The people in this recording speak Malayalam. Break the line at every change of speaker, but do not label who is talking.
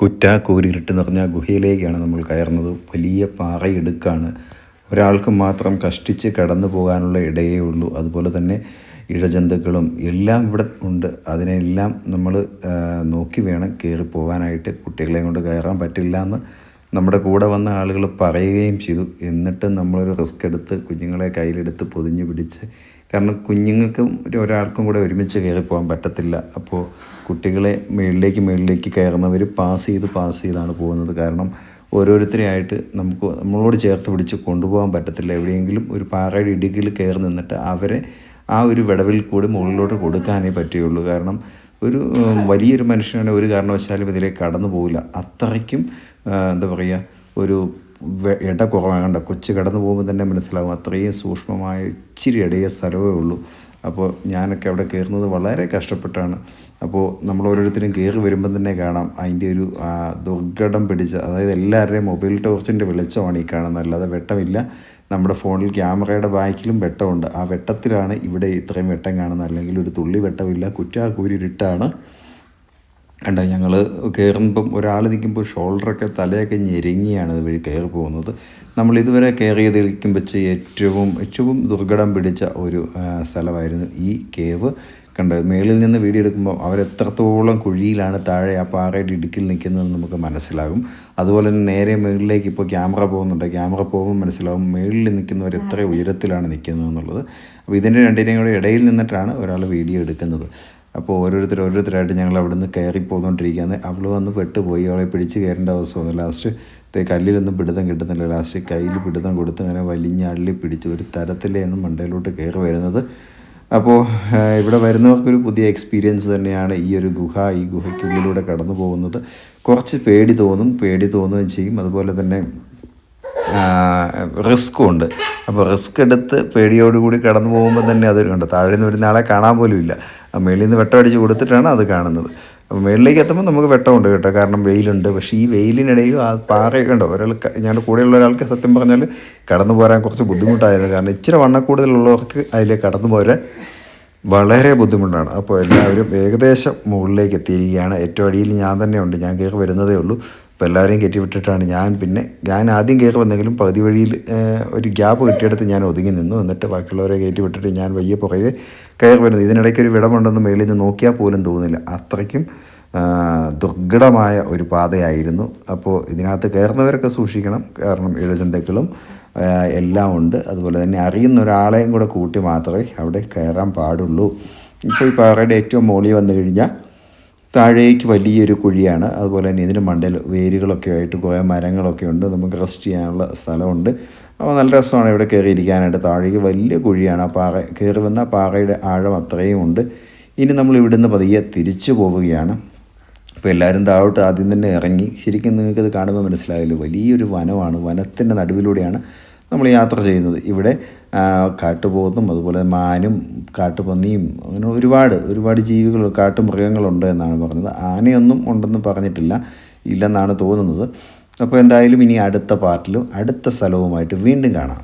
കുറ്റ കൂരിരുട്ട് നിറഞ്ഞ ഗുഹയിലേക്കാണ് നമ്മൾ കയറുന്നത്. വലിയ പാറയിടുക്കാണ്. ഒരാൾക്ക് മാത്രം കഷ്ടിച്ച് കടന്നു പോകാനുള്ള ഇടയേ ഉള്ളൂ. അതുപോലെ തന്നെ ഇഴജന്തുക്കളും എല്ലാം ഇവിടെ ഉണ്ട്. അതിനെല്ലാം നമ്മൾ നോക്കി വേണം കയറി പോകാനായിട്ട്. കുട്ടികളെ കൊണ്ട് കയറാൻ പറ്റില്ല എന്ന് നമ്മുടെ കൂടെ വന്ന ആളുകൾ പറയുകയും ചെയ്തു. എന്നിട്ടും നമ്മളൊരു റിസ്ക് എടുത്ത് കുഞ്ഞുങ്ങളെ കയ്യിലെടുത്ത് പൊതിഞ്ഞ് പിടിച്ച് കാരണം കുഞ്ഞുങ്ങൾക്കും ഒരു- ഒരാൾക്കും കൂടെ ഒരുമിച്ച് കയറി പോകാൻ പറ്റത്തില്ല. അപ്പോൾ കുട്ടികളെ മുകളിലേക്ക് മുകളിലേക്ക് കയറുന്നവർ പാസ് ചെയ്ത് പാസ് ചെയ്താണ് പോകുന്നത്. കാരണം ഓരോരുത്തരെയായിട്ട് നമുക്ക് നമ്മളോട് ചേർത്ത് പിടിച്ച് കൊണ്ടുപോകാൻ പറ്റത്തില്ല. എവിടെയെങ്കിലും ഒരു പാറയുടെ ഇടുക്കിൽ കയറി നിന്നിട്ട് അവരെ ആ ഒരു വിടവിൽ കൂടി മുകളിലോട്ട് കൊടുക്കാനേ പറ്റുകയുള്ളൂ. കാരണം ഒരു വലിയൊരു മനുഷ്യനാണെങ്കിൽ ഒരു കാരണവശാലും ഇതിലേക്ക് കടന്നു പോകില്ല അത്രയ്ക്കും എന്താ പറയുക ഒരു ഇട കുറവാകണ്ട കൊച്ചു കടന്നു പോകുമ്പോൾ തന്നെ മനസ്സിലാവും അത്രയും സൂക്ഷ്മമായ ഇച്ചിരി ഇടയ സ്ഥലമേ ഉള്ളൂ. അപ്പോൾ ഞാനൊക്കെ അവിടെ കയറുന്നത് വളരെ കഷ്ടപ്പെട്ടാണ്. അപ്പോൾ നമ്മൾ ഓരോരുത്തരും കയറി വരുമ്പം തന്നെ കാണാം. അതിന്റെ ഒരു ദുർഘടം പിടിച്ച അതായത് എല്ലാവരുടെയും മൊബൈൽ ടോർച്ചിന്റെ വെളിച്ചമാണ് ഈ കാണുന്നത്. അല്ലാതെ വെട്ടമില്ല. നമ്മുടെ ഫോണിൽ ക്യാമറയുടെ ബാക്കിലും വെട്ടമുണ്ട്. ആ വെട്ടത്തിലാണ് ഇവിടെ ഇത്രയും വെട്ടം കാണുന്നത്. അല്ലെങ്കിൽ ഒരു തുള്ളി വെട്ടമില്ല. കുറ്റാക്കൂരിട്ടാണ് കണ്ട ഞങ്ങൾ കയറുമ്പം ഒരാൾ നിൽക്കുമ്പോൾ ഷോൾഡറൊക്കെ തലയൊക്കെ ഞെരുങ്ങിയാണ് ഇതുവഴി കയറി പോകുന്നത്. നമ്മൾ ഇതുവരെ കയറിയതിരിക്കും വെച്ച് ഏറ്റവും ഏറ്റവും ദുർഘടം പിടിച്ച ഒരു സ്ഥലമായിരുന്നു ഈ കേവ്. കണ്ടത് മേളിൽ നിന്ന് വീഡിയോ എടുക്കുമ്പോൾ അവരെത്രത്തോളം കുഴിയിലാണ് താഴെ ആ പാറയുടെ ഇടുക്കിൽ നിൽക്കുന്നതെന്ന് നമുക്ക് മനസ്സിലാകും. അതുപോലെ തന്നെ നേരെ മുകളിലേക്ക് ഇപ്പോൾ ക്യാമറ പോകുന്നുണ്ട്. ക്യാമറ പോകുമ്പോൾ മനസ്സിലാകും മേളിൽ നിൽക്കുന്നവർ എത്ര ഉയരത്തിലാണ് നിൽക്കുന്നത് എന്നുള്ളത് അപ്പോൾ ഇതിന്റെ രണ്ടിനെയും കൂടെ ഇടയിൽ നിന്നിട്ടാണ് ഒരാൾ വീഡിയോ എടുക്കുന്നത്. അപ്പോൾ ഓരോരുത്തർ ഓരോരുത്തരായിട്ട് ഞങ്ങൾ അവിടെ നിന്ന് കയറി പോന്നുകൊണ്ടിരിക്കുകയാണ് അവൾ വന്ന് പെട്ടുപോയി. അവളെ പിടിച്ച് കയറേണ്ട അവസ്ഥ വന്നു. ലാസ്റ്റ് കല്ലിലൊന്നും പിടുത്തം കിട്ടുന്നില്ല. ലാസ്റ്റ് കയ്യിൽ പിടുത്തം കൊടുത്ത് അങ്ങനെ വലിഞ്ഞള്ളി പിടിച്ച് ഒരു തരത്തിലാണ് മണ്ടയിലോട്ട് കയറി വരുന്നത്. അപ്പോൾ ഇവിടെ വരുന്നവർക്കൊരു പുതിയ എക്സ്പീരിയൻസ് തന്നെയാണ് ഈ ഒരു ഗുഹ. ഈ ഗുഹയ്ക്കുള്ളിലൂടെ കടന്നു പോകുന്നത് കുറച്ച് പേടി തോന്നും. പേടി തോന്നുകയും ചെയ്യും. അതുപോലെ തന്നെ റിസ്ക്കും ഉണ്ട് അപ്പോൾ റിസ്ക് എടുത്ത് പേടിയോടുകൂടി കടന്നു പോകുമ്പോൾ തന്നെ അതൊരു കണ്ട്. താഴെ നിന്ന് വരുന്ന ആളെ കാണാൻ പോലും ഇല്ല. മേളിൽ നിന്ന് വെട്ടമടിച്ച് കൊടുത്തിട്ടാണ് അത് കാണുന്നത്. അപ്പോൾ മേളിലേക്ക് എത്തുമ്പോൾ നമുക്ക് വെട്ടമുണ്ട് കേട്ടോ. കാരണം വെയിലുണ്ട്. പക്ഷേ ഈ വെയിലിനിടയിൽ ആ പാറയൊക്കെ ഉണ്ടോ ഒരാൾ ഞങ്ങളുടെ കൂടെയുള്ള ഒരാൾക്ക് സത്യം പറഞ്ഞാൽ കടന്നു പോരാൻ കുറച്ച് ബുദ്ധിമുട്ടായിരുന്നു. കാരണം ഇച്ചിരി വണ്ണക്കൂടുതലുള്ളവർക്ക് അതിലേക്ക് കടന്നു പോരാൻ വളരെ ബുദ്ധിമുട്ടാണ്. അപ്പോൾ എല്ലാവരും ഏകദേശം മുകളിലേക്ക് എത്തിയിരിക്കുകയാണ്. ഏറ്റവും അടിയിൽ ഞാൻ തന്നെ ഉണ്ട്. ഞാൻ കയറി വരുന്നതേ ഉള്ളൂ. അപ്പോൾ എല്ലാവരെയും കയറ്റി വിട്ടിട്ടാണ് ഞാൻ. പിന്നെ ഞാൻ ആദ്യം കയറി വന്നെങ്കിലും പകുതി വഴിയിൽ ഒരു ഗ്യാപ്പ് കിട്ടിയെടുത്ത് ഞാൻ ഒതുങ്ങി നിന്നു. എന്നിട്ട് ബാക്കിയുള്ളവരെ കയറ്റി വിട്ടിട്ട് ഞാൻ വയ്യ പുറകെ കയറി വരുന്നത്. ഇതിനിടയ്ക്ക് ഒരു വിടമുണ്ടെന്ന് മേളിൽ നിന്ന് നോക്കിയാൽ പോലും തോന്നില്ല അത്രയ്ക്കും ദുർഘടമായ ഒരു പാതയായിരുന്നു. അപ്പോൾ ഇതിനകത്ത് കയറുന്നവരൊക്കെ സൂക്ഷിക്കണം. കാരണം ഇഴജന്തുക്കളും എല്ലാം ഉണ്ട്. അതുപോലെ തന്നെ അറിയുന്ന ഒരാളെയും കൂടെ കൂട്ടി മാത്രമേ അവിടെ കയറാൻ പാടുള്ളൂ. ഇപ്പോൾ ഈ പാറയുടെ ഏറ്റവും മുകളിൽ വന്നു കഴിഞ്ഞാൽ താഴേക്ക് വലിയൊരു കുഴിയാണ്. അതുപോലെ തന്നെ ഇതിന് മണ്ടൽ വേരുകളൊക്കെ ആയിട്ട് കുറേ മരങ്ങളൊക്കെ ഉണ്ട്. നമുക്ക് റെസ്റ്റ് ചെയ്യാനുള്ള സ്ഥലമുണ്ട്. അപ്പോൾ നല്ല രസമാണ് ഇവിടെ കയറിയിരിക്കാനായിട്ട്. താഴേക്ക് വലിയ കുഴിയാണ്. ആ പാറ കയറി വന്ന പാറയുടെ ആഴം അത്രയും ഉണ്ട്. ഇനി നമ്മൾ ഇവിടുന്ന് പതിയെ തിരിച്ചു പോവുകയാണ്. അപ്പോൾ എല്ലാവരും താഴോട്ട് ആദ്യം തന്നെ ഇറങ്ങി. ശരിക്കും നിങ്ങൾക്കത് കാണുമ്പോൾ മനസ്സിലായല്ലോ വലിയൊരു വനമാണ്. വനത്തിന്റെ നടുവിലൂടെയാണ് നമ്മൾ യാത്ര ചെയ്യുന്നത്. ഇവിടെ കാട്ടുപോത്തും അതുപോലെ മാനും കാട്ടുപന്നിയും അങ്ങനെ ഒരുപാട് ഒരുപാട് ജീവികൾ കാട്ടുമൃഗങ്ങളുണ്ട് എന്നാണ് പറഞ്ഞത്. ആനയൊന്നും ഉണ്ടെന്ന് പറഞ്ഞിട്ടില്ല ഇല്ലെന്നാണ് തോന്നുന്നത്. അപ്പോൾ എന്തായാലും ഇനി അടുത്ത പാർട്ടിലും അടുത്ത സ്ഥലവുമായിട്ട് വീണ്ടും കാണാം.